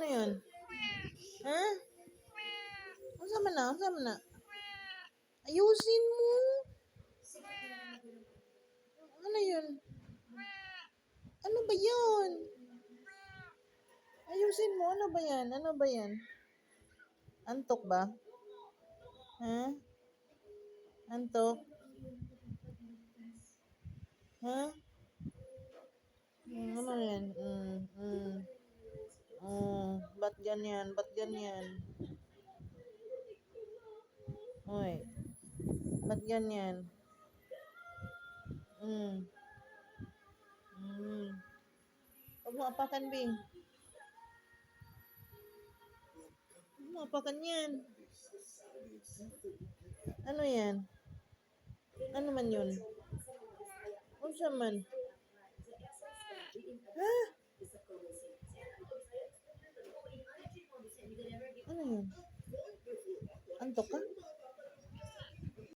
Ano yun? Ha? Ang sama na, ang sama na. Ayusin mo. Ano yun? Ano ba yun? Ayusin mo, ano ba yan? Ano ba yan? Antok ba? Ha? Antok? Ha? Hmm, ano yan? Mm, mm. Ganyan? Ba't ganyan? Hoy. Ba't ganyan? Mm. Mm. Huwag mo apakan, Bing. Huwag mo apakan yan. Ano yan? Ano man yun? Siya man? Ha? Ano yun? Antok ka?